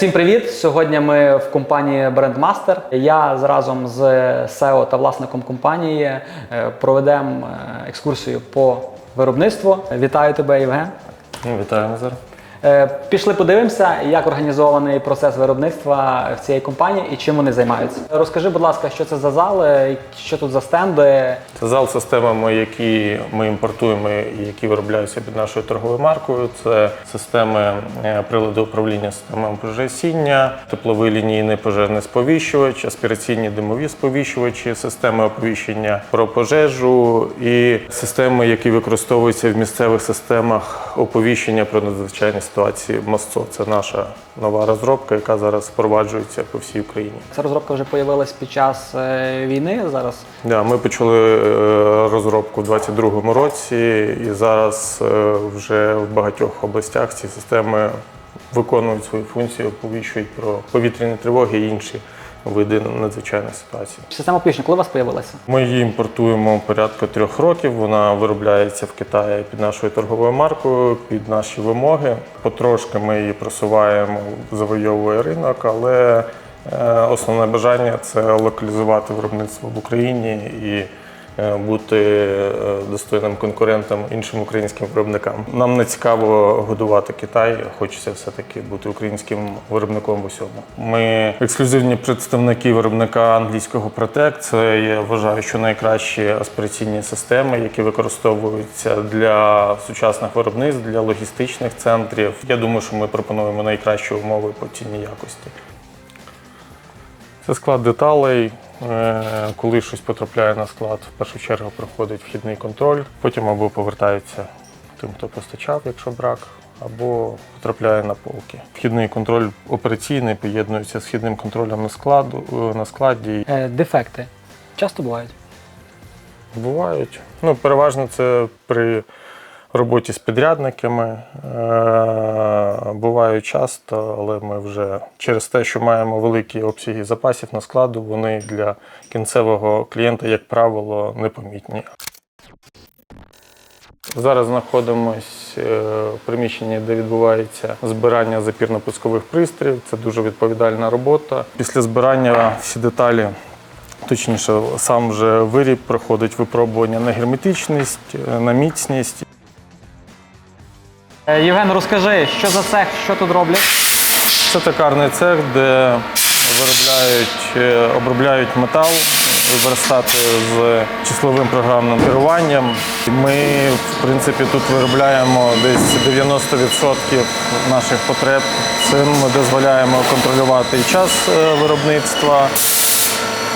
Всім привіт! Сьогодні ми в компанії Brandmaster. Я разом з SEO та власником компанії е, проведемо е, екскурсію по виробництву. Вітаю тебе, Євген. Вітаю, Назар. Е, Пішли подивимося, як організований процес виробництва в цій компанії і чим вони займаються. Розкажи, будь ласка, що це за зали, що тут за стенди. Це зал системами, які ми імпортуємо і які виробляються під нашою торговою маркою. Це системи е, приладу управління системами пожежогасіння, тепловий лінійний пожежний сповіщувач, аспіраційні димові сповіщувачі, системи оповіщення про пожежу і системи, які використовуються в місцевих системах оповіщення про надзвичайні ситуації. МОСЦО це наша нова розробка, яка зараз впроваджується по всій Україні. Ця розробка вже з'явилась під час е, війни зараз. Да, ми почали е, розробку у 2022 році, і зараз е, вже в багатьох областях ці системи виконують свою функцію, оповіщують про повітряні тривоги і інші види надзвичайних ситуацій. Система оповіщення, коли у вас з'явилася? Ми її імпортуємо порядка трьох років. Вона виробляється в Китаї під нашою торговою маркою, під наші вимоги. Потрошки ми її просуваємо, завойовує ринок, але е, основне бажання це локалізувати виробництво в Україні і бути е, достойним конкурентом іншим українським виробникам. Нам не цікаво годувати Китай, хочеться все-таки бути українським виробником в усьому. Ми ексклюзивні представники виробника англійського Protect. Це я вважаю, що найкращі аспіраційні системи, які використовуються для сучасних виробництв, для логістичних центрів. Я думаю, що ми пропонуємо найкращі умови по цінній якості. Це склад деталей. Е, Коли щось потрапляє на склад, в першу чергу проходить вхідний контроль, потім або повертаються тим, хто постачав, якщо брак, або потрапляє на полки. Вхідний контроль операційний поєднується з вхідним контролем на складу е, на складі. Е, Дефекти часто бувають. Бувають. Ну, переважно це при роботі з підрядниками. Е, Бувають часто, але ми вже через те, що маємо великі обсяги запасів на складу, вони для кінцевого клієнта, як правило, непомітні. Зараз знаходимось е, в приміщенні, де відбувається збирання запірно-пускових пристроїв. Це дуже відповідальна робота. Після збирання всі деталі Точніше, сам вже виріб проходить випробування на герметичність, е, на міцність. Е, Євген, розкажи, що за цех, що тут роблять? Це токарний цех, де виробляють, е, обробляють метал, верстати з числовим програмним керуванням. Ми, в принципі, тут виробляємо десь 90% наших потреб. Цим ми дозволяємо контролювати і час е, виробництва.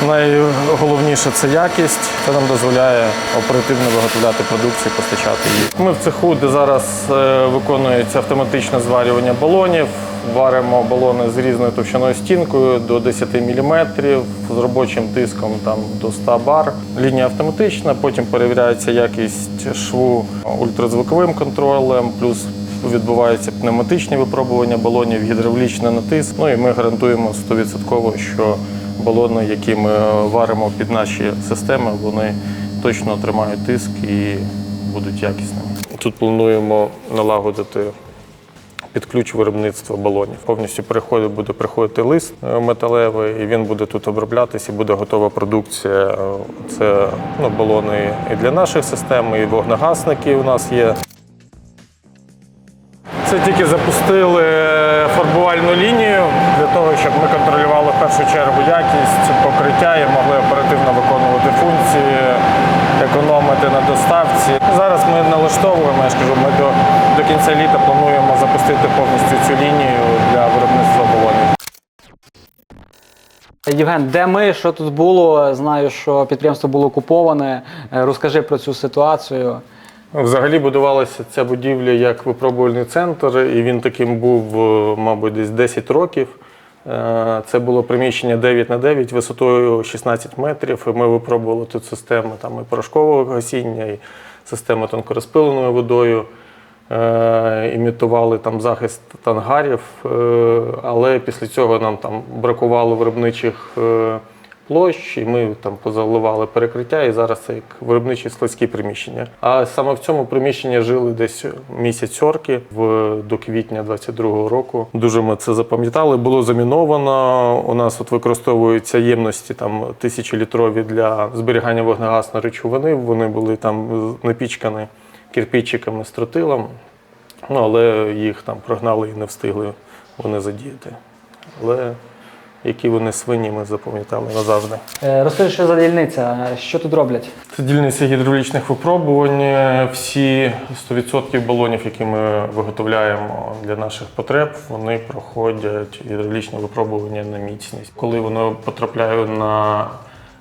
Найголовніше це якість. Це нам дозволяє оперативно виготовляти продукцію, постачати її. Ми в цеху, де зараз е, виконується автоматичне зварювання балонів. Варимо балони з різною товщиною стінкою до 10 мм, з робочим тиском там, до 100 бар. Лінія автоматична, потім перевіряється якість шву ультразвуковим контролем, плюс відбуваються пневматичні випробування балонів, гідравлічний натиск. Ну і ми гарантуємо 100%, що балони, які ми варимо під наші системи, вони точно тримають тиск і будуть якісними. Тут плануємо налагодити під ключ виробництва балонів. Повністю переходить, буде приходити лист е, металевий, і він буде тут оброблятися, і буде готова продукція. Е, Це ну, балони і для наших систем, і вогнегасники у нас є. Це тільки запустили фарбувальну лінію для того, щоб ми контролювали в першу чергу якість покриття і могли оперативно виконувати функції, економити на доставці. Зараз ми налаштовуємо, я ж кажу, ми до, до кінця літа плануємо запустити повністю цю лінію для виробництва балонів. Євген, де ми, що тут було? Знаю, що підприємство було окуповане. Е, Розкажи про цю ситуацію. Взагалі будувалася ця будівля як випробувальний центр, і він таким був, е, мабуть, десь 10 років. Е, Це було приміщення 9 на 9 висотою 16 метрів. І ми випробували тут системи там, і порошкового гасіння, і систему тонкорозпиленою водою. Е, Імітували там захист ангарів, е, але після цього нам там бракувало виробничих е, площ, і ми там позаливали перекриття, і зараз це як виробничі складські приміщення. А саме в цьому приміщенні жили десь місяць орки в до квітня 22-го року. Дуже ми це запам'ятали. Було заміновано. У нас от використовуються ємності там тисячолітрові для зберігання вогнегасної речовини. Вони були там напічкані кирпичиками з тротилом. Ну, але їх там прогнали і не встигли вони задіяти. Але які вони свині, ми запам'ятали назавжди. Е, Розкажи, що за дільниця, що тут роблять? Це дільниця гідравлічних випробувань. Всі 100% балонів, які ми виготовляємо для наших потреб, вони проходять гідравлічне випробування на міцність. Коли воно потрапляє на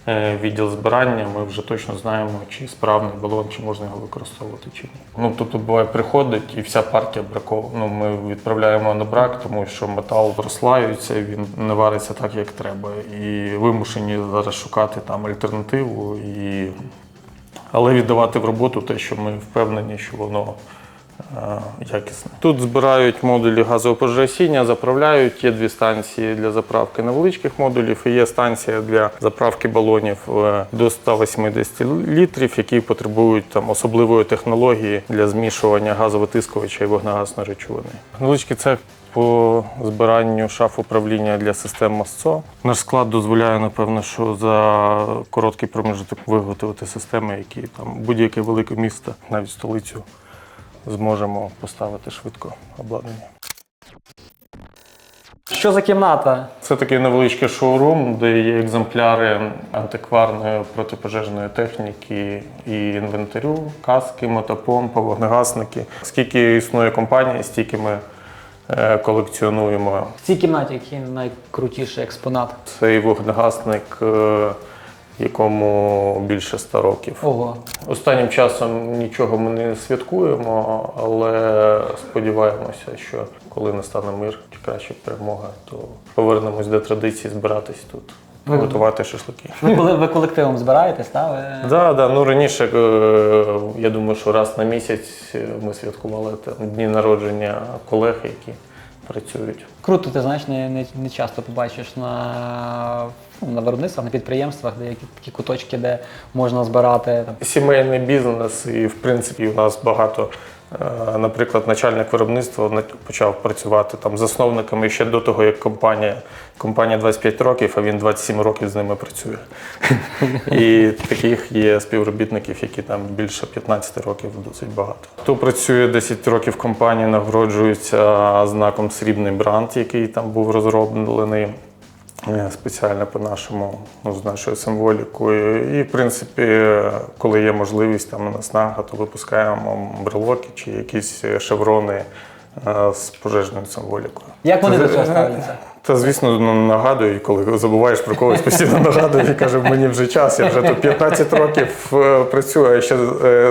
відділ збирання, ми вже точно знаємо, чи справний балон, чи можна його використовувати чи ні. Ну тобто буває, приходить і вся партія бракована. Ну, ми відправляємо на брак, тому що метал розслаюється, він не вариться так, як треба. І вимушені зараз шукати там альтернативу і але віддавати в роботу те, що ми впевнені, що воно е, якісне. Тут збирають модулі газового пожежогасіння, заправляють. Є дві станції для заправки невеличких модулів, і є станція для заправки балонів е, до 180 літрів, які потребують там особливої технології для змішування газовитискувача і вогнегасної речовини. Невеличкий цех по збиранню шаф управління для систем МАСЦО. Наш склад дозволяє, напевно, що за короткий проміжок виготовити системи, які там будь-яке велике місто, навіть столицю, зможемо поставити швидко обладнання. Що за кімната? Це такий невеличкий шоурум, де є екземпляри антикварної протипожежної техніки і інвентарю, каски, мотопомпи, вогнегасники. Скільки існує компанія, стільки ми е, колекціонуємо. В цій кімнаті який найкрутіший експонат? Цей вогнегасник, е, якому більше 100 років. Ого. Останнім часом нічого ми не святкуємо, але сподіваємося, що коли настане мир чи краще перемога, то повернемось до традиції збиратись тут, Ви- готувати шашлики. Ви, коли- ви колективом збираєтесь, так? Ви... Да, да, ну раніше е, я думаю, що раз на місяць е, ми святкували там дні народження колег, які працюють. Круто, ти знаєш, не, не, не часто побачиш на, ну, на виробництвах, на підприємствах, де які такі куточки, де можна збирати там. Сімейний бізнес, і в принципі у нас багато. Е, Наприклад, начальник виробництва почав працювати там засновниками ще до того, як компанія. Компанія 25 років, а він 27 років з ними працює. І таких є співробітників, які там більше 15 років досить багато. Хто працює 10 років в компанії, нагороджується знаком срібний бранд, який там був розроблений. Е, спеціально по нашому, ну, з нашою символікою. І, в принципі, коли є можливість там на наснага, то випускаємо брелоки чи якісь е, шеврони е, з пожежною символікою. Як вони до цього ставляться? Та звісно, ну, нагадують, коли забуваєш про когось, постійно нагадують і каже, мені вже час, я вже тут 15 років працюю, а ще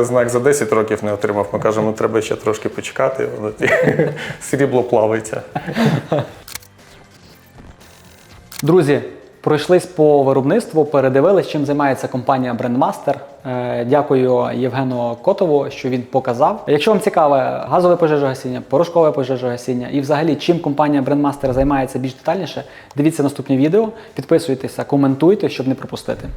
знак за 10 років не отримав. Ми кажемо, треба ще трошки почекати, воно срібло плавиться. Друзі, пройшлись по виробництву, передивились, чим займається компанія Brandmaster. Е, Дякую Євгену Котову, що він показав. Якщо вам цікаве газове пожежогасіння, порошкове пожежогасіння і взагалі чим компанія Brandmaster займається більш детальніше, дивіться наступні відео, підписуйтеся, коментуйте, щоб не пропустити.